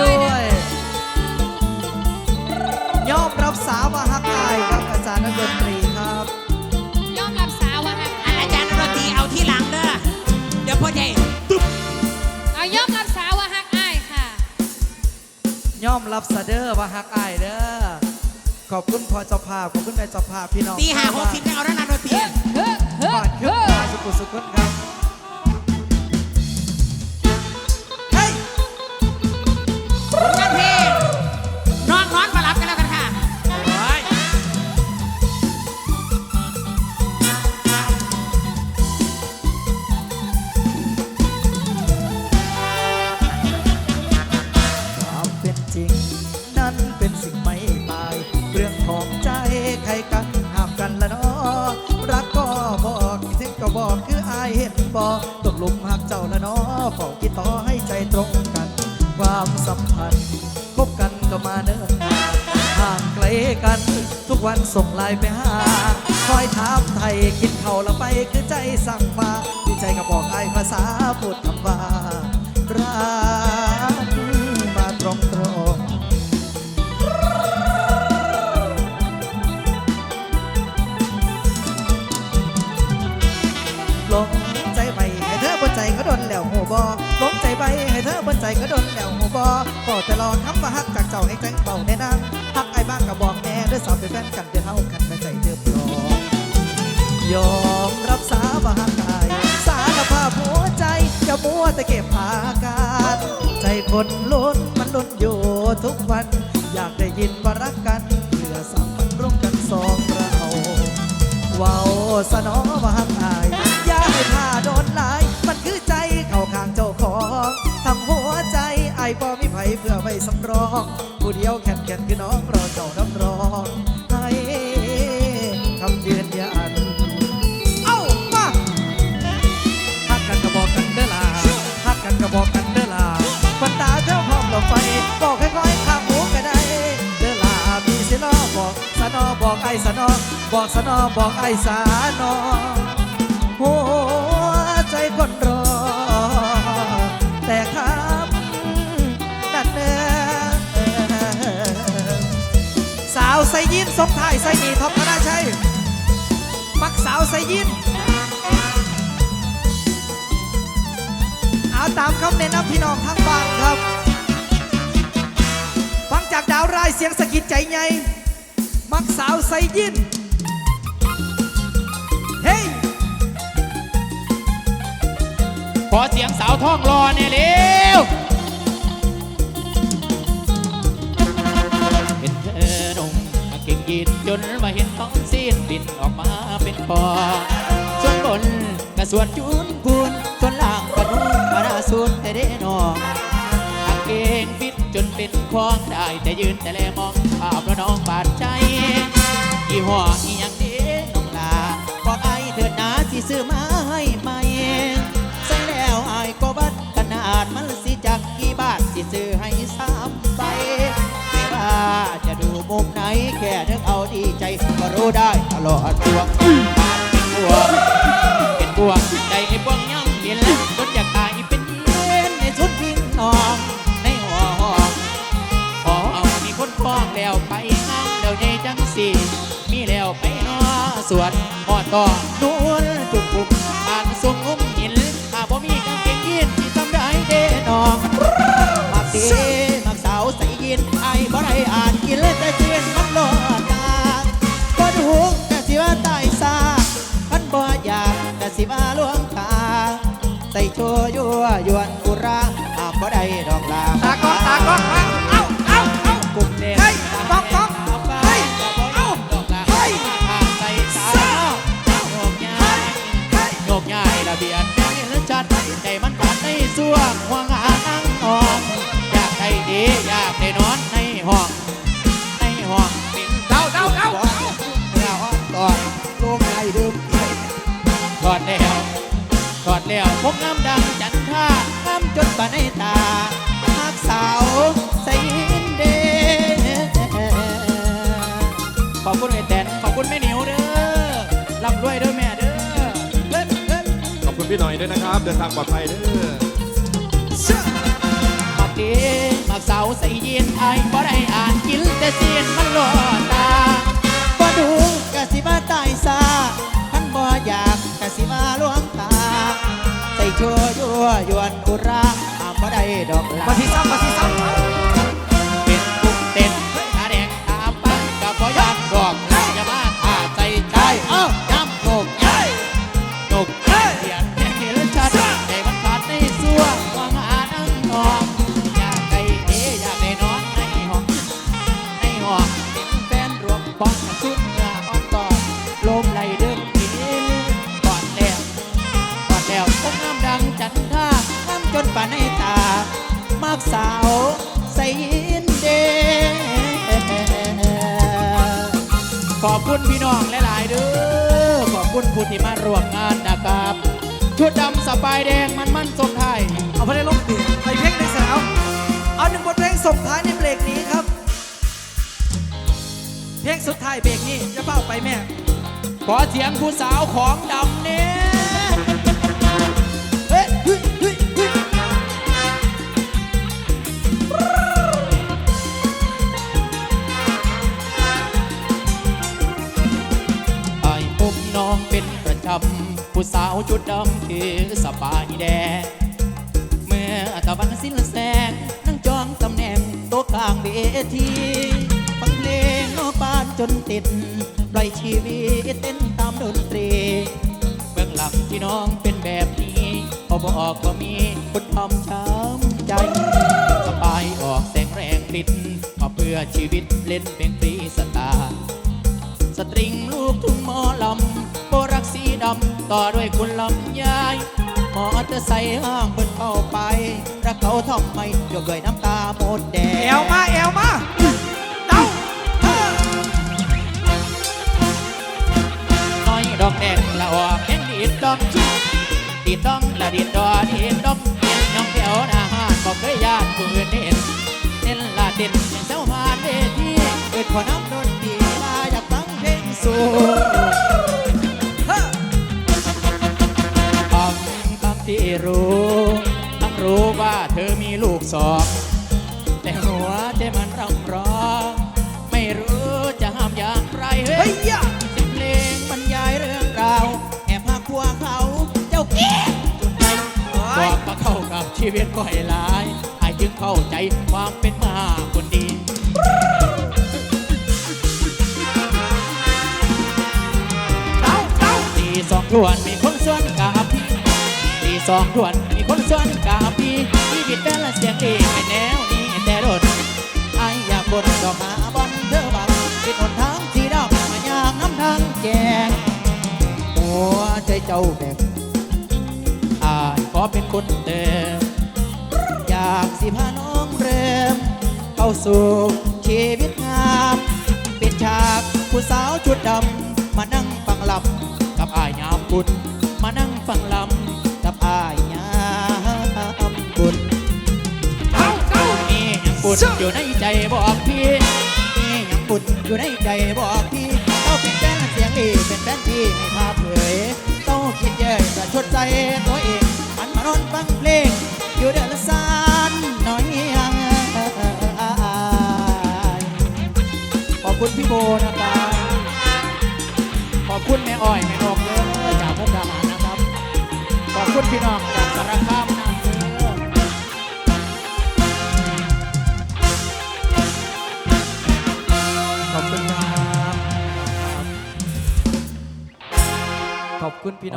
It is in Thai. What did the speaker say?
ด้วยยอมรับสาวมาฮักอายครับอาจารย์นักดนตรีครับยอมรับสาวว่าให้อาจารย์ดนตรีเอาที่หลังเด้อเดี๋ยวพ่อใหญ่เอายอมรับสาวว่ฮักอายค่ะ ยอมรับสะเด้อมาฮักอายเด้อขอบคุณพ่อเจ้าภาพขอบคุณแม่เจ้าภาพพี่น้องตีหาหกสิบยังเอาด้านนักดนตรี บาทเครื่าสุดสุดครับ งานเพลงน้องนอนมารับกันแล้วกันค่ะ ความเป็นจริง นั้นเป็นสิ่งไม่ตาย เรื่องของใจใครกันห้ามกันละเนาะรักก็บอกคิดถึงก็บอกคืออายเห็นบอกตกหลุมหักเจ้าละเนาะเฝ้าคิดต่อให้ใจตรงกัน ความสัมพันธ์คบกันก็มาเนิ่นนานห่างไกลกัน ทุกวันส่งไลน์ไปหา คอยถามไทยคิดเขาละไปคือใจสั่งมาดีใจก็บอกไอ้ภาษาพูดคำว่ารัก เด้วยสาวเป็นแฟนกันเดี๋ยวเฮากันแม่ใจเดือบร้อนยอมรับสาบานกายสารภาพหัวใจอย่ามัวแต่เก็บอาการใจคนล้นมันล้นอยู่ทุกวัน อยากได้ยินว่ารักกันเพื่อสัมพันธ์ร่วมกันสองเราเว้าสนอว่าหักอายอย่าให้ผ้าโดนลาย มันคือใจเข้าข้างเจ้าของทำหัวใจไอ้ายบ่มีไผเพื่อไว้สำรองผู้เดียว สนอบอกสนอบอกไอ้สานอหัวใจคนรอ แต่คำนั่นเด้อสาวใส่ยินสมท้ายใส่นีท็อปธนาชัยมักสาวใส่ยินเอาตามคำแนะนำพี่น้องทั้งบ้านครับ ฟังจากดาวรายเสียงสะกิดใจไง มักสาวใส่ยินเฮ้ยขอเสียงสาวท้องรอเนี่ยเร็วเห็นเธอหนุ่มกางเก่งยีนจนมาเห็นท้องซีนบินออกมาเป็นคอส่วนบนกระส่วนจูนพูนส่วนล่างกระนุ่มมาหน้าสูนแต่เด้นอกางเกงฟิต จนเป็นควงได้แต่ยืนแต่แลมองภาพแล้วน้องบาดใจยี่ห้ออีหยังเด้น้องลาบอกไอ้เถิดนาสิซื้อมาให้ใหม่ใส่แล้วไอก็บัดขนาดมันสิจักกี่บาทสิซื้อให้สามใบไม่ว่าจะดูมุมไหนแค่นึกเอาดีใจก็รู้ได้ตลอดดวงบาทเป็นบวง สวดหอดต่อนวลจุกปุกอ่านทรงงุ้มหินถ้าบ่มีกางเกงยีนที่ทำได้เด้นองมักเด้มักสาวใส่ยีนไอ้บ่ได้อ่านกินเลยแต่เชื่อนมันโลดต ร่ำรวยเด้อแม่เด้อเฮ้ยเฮ้ยขอบคุณพี่หน่อยด้วยนะครับ เดินทางปลอดภัยเด้อมักเดมักสาวใส่ยีนไอ้บ่ได้อ่านกินแต่เสียนมันหลอตาบ่ดูกะสิมาตายซาพันบ่อยากกะสิมาลวงตา ใส่โชว์ยั่วยวนอุราห้ามบ่ได้ดอกลา มาที่ซ้ำมาที่ ผู้ที่มาร่วมงานนะครับ ชุดดำสบายแดงมันมันทรงไทย เอาไปได้ลงดิไปเพลงในสนามเอาหนึ่งบทเพลงส่งท้ายในเบรกนี้ครับ เพลงสุดท้ายเบรกนี้จะเป้าไปแม่ ขอเสียงผู้สาวของดำเนี่ย งโต๊ะกลางเวทีฟังเพลงนอกบ้านจนติดปล่อยชีวิตเต้นตามดนตรี เบื้องหลังที่น้องเป็นแบบนี้พอบอกว่ามีคนทำช้ำใจสบายออกแสงแรงฤทธิ์มาเพื่อชีวิตเล่นเป็นฟรีสไตาร์สตริงลูกทุ่งหมอลำโบรักสีดำต่อด้วยคุณลำยาย มอเตอร์ไซค์ห้างเบิ้นเข้าไปรักเขาทำไมยกด้วยน้ำตาหมดแดแองวมาแอวมาเต้าเออน้อยดอกแดงละออกแข็งดีดดอกชิดีดดองละดีดดอดีดดองเห็นน้องเดียวหน้าห้านบอกเคยญาติผู้อื่นเห็นเต้นละเต้นเป็นเจ้ามาเวทีเกิดขอน้ำดนตรีมาอยากฟังเพลงสูง ทั้งที่รู้ทั้งรู้ว่าเธอมีลูกสอง แต่หัวใจมันรำร้อง ไม่รู้จะห้ามอย่างไรเฮ้เฮ้ยยยะเสียงเพลงบรรยายเรื่องราว แอบพาคัวเขาเจ้าเกี้ยจุดใจบอกมาเข้ากับชีวิตก็ให้หลายไอ้จึงเข้าใจความเป็นมาคนดีเต้าเต้าตีสองทวนมี สองทวน มีคนส่วนกับพี่พี่บิดแต่ละเสียงเป็นแนวนี้แต่รถไอยอยากบนดอกหาบอลเธอบังปิดหนทางสีดำมายากน้ำทางแจงหัวใจเจ้าแบกอายขอเป็นคนเติมอยากสิพาน้องเริ่มเข้าสู่ชีวิตงาม เปิดฉากผู้สาวชุดดำมานั่งฟังลำกับอายยามบุญมานั่งฟังลำ บุญอยู่ในใจบอกพี่มีหยังบุญอยู่ในใจบอกพี่เต้าเป็นแฟนเสียงดีเป็นแฟนที่ไม่พาเผยเต้าคิดแย่จะชดใจตัวเองมันมานอนฟังเพลง อยู่เดือนละสานน้อยยังขอบคุณพี่โบนะครับขอบคุณแม่อ้อยแม่นกเด้อจากมุกดาหารนะครับ ขอบคุณพี่น้องจากสารคาม คุณพี่น้อง